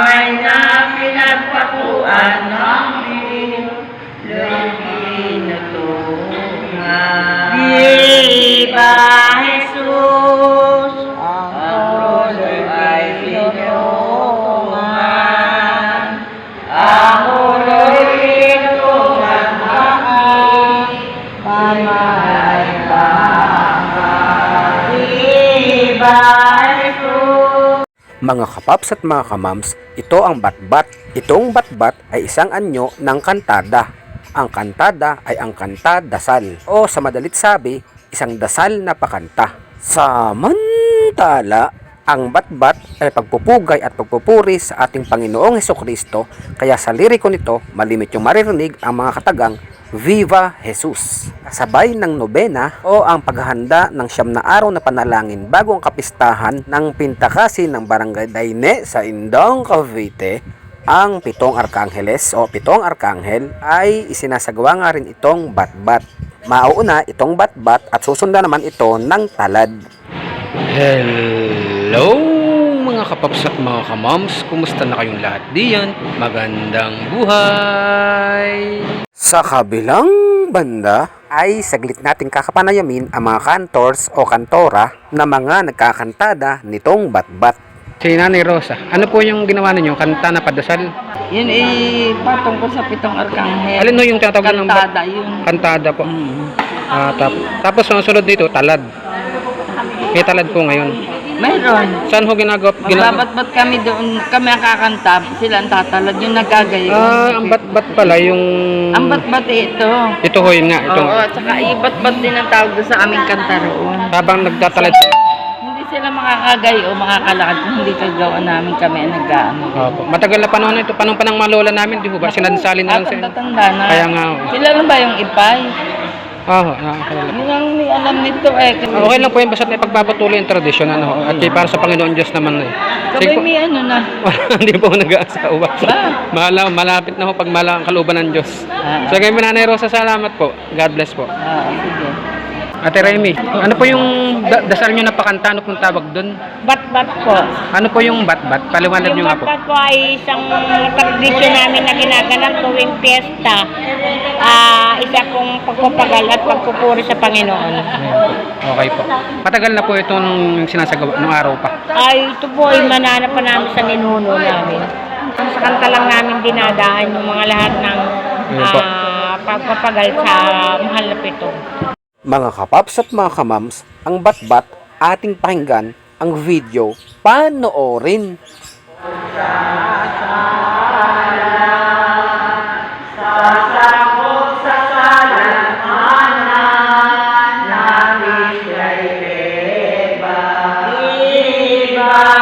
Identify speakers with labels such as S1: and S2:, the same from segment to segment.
S1: may na pinagpakuan no?
S2: Mga kapaps at mga kamams, ito ang batbat. Itong batbat ay isang anyo ng kantada. Ang kantada ay ang kanta dasal o sa madalit sabi, isang dasal na pakanta. Samantala, ang batbat ay pagpupugay at pagpupuri sa ating Panginoong Heso Kristo kaya sa liriko nito malimit yung maririnig ang mga katagang Viva Jesus! Kasabay ng nobena o ang paghahanda ng siyam na araw na panalangin bago ang kapistahan ng pintakasi ng Barangay Daine sa Indang, Cavite, ang pitong arkangheles o pitong arkanghel ay isinasagawa nga rin itong batbat. Mauuna itong batbat at susundan naman ito ng talad. Hello mga kapaps at mga kamams, kumusta na kayong lahat diyan? Magandang buhay! Sa kabilang banda ay saglit nating kakapanayamin ang mga kantors o kantora na mga nagkakantada nitong batbat. Si Nanay Rosa, ano po yung ginawa ninyo? Kanta na padasal?
S1: Yun ay patungkol sa pitong arkanghel.
S2: Alin no yung tinatawag ng bat-
S1: Kantada yun.
S2: kantada po?
S1: Mm.
S2: Ah, tap- tapos sunod dito, talad. May talad po ngayon.
S1: Mayroon.
S2: Saan ho ginagawa? ginagawa?
S1: Magbabat-bat kami doon, kami ang kakanta, sila ang tatalad, yung nagagayo.
S2: Ah, ang bat-bat pala yung...
S1: Ang bat-bat eh, ito.
S2: Ito ho yun nga, ito.
S1: Oo, at saka ibat-bat din ang tawag doon sa aming kanta roon.
S2: Habang nagtatalad.
S1: Hindi sila makakagayo o makakalakad kung hindi kagawa namin kami ang nag-ano.
S2: Opo. Matagal na panahon na ito. Panong panang malola namin, di ho ba? Sinansalin na lang sa...
S1: Tatanda na.
S2: Kaya nga, oh.
S1: Sila lang ba yung ipay?
S2: Ah, oh, nakakalala.
S1: Yun ang may alam nito eh.
S2: Ah, Okay lang po yun, basta may pagpapatuloy yung tradisyon, ano, ho. at di para sa Panginoon Diyos naman eh.
S1: Sabay
S2: Sige po,
S1: may ano na.
S2: hindi po ako nag-aasawa.
S1: Ba?
S2: Mala, malapit na ho pag mala ang kaluban ng Diyos.
S1: Ah.
S2: So, kayo Nanay Rosa, salamat po. God bless po.
S1: Ah, sige.
S2: Ate Remy, ano po yung da- dasal nyo na pakanta? Ano pong tawag doon?
S3: Bat-bat po.
S2: Ano po yung bat-bat? Paliwanag nyo
S3: Yung
S2: nga po.
S3: bat-bat po ay isang tradisyon namin na ginaganap tuwing piyesta. Ah, isa kong pagpapagal at pagpupuri sa Panginoon.
S2: Okay po. Matagal na po itong sinasagawa, nung araw pa.
S3: Ay, ito po ay manana pa namin sa ninuno namin. Sa kanta lang namin dinadaan yung mga lahat ng ah, pagpapagal sa mahal na pitong.
S2: Mga kapaps at mga kamams, ang bat-bat ating pakinggan ang video panoorin.
S3: Viva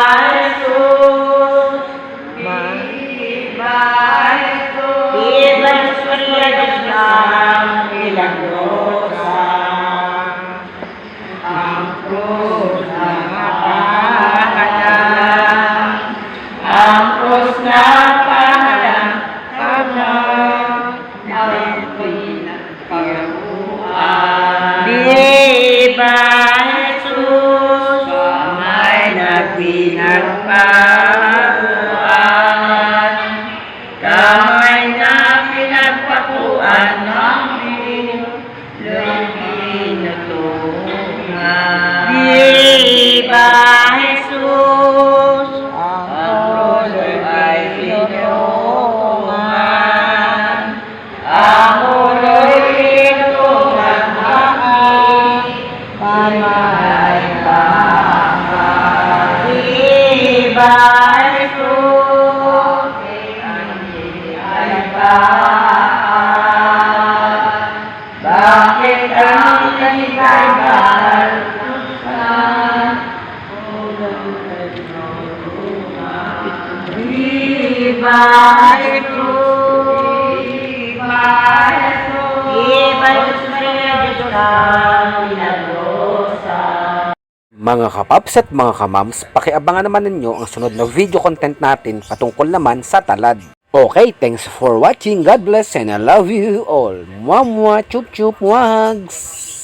S2: Mga kapaps at mga kamams, pakiabangan naman ninyo ang sunod na video content natin patungkol naman sa talad. Okay, thanks for watching. God bless and I love you all. Mwah mwah, chup chup, wags.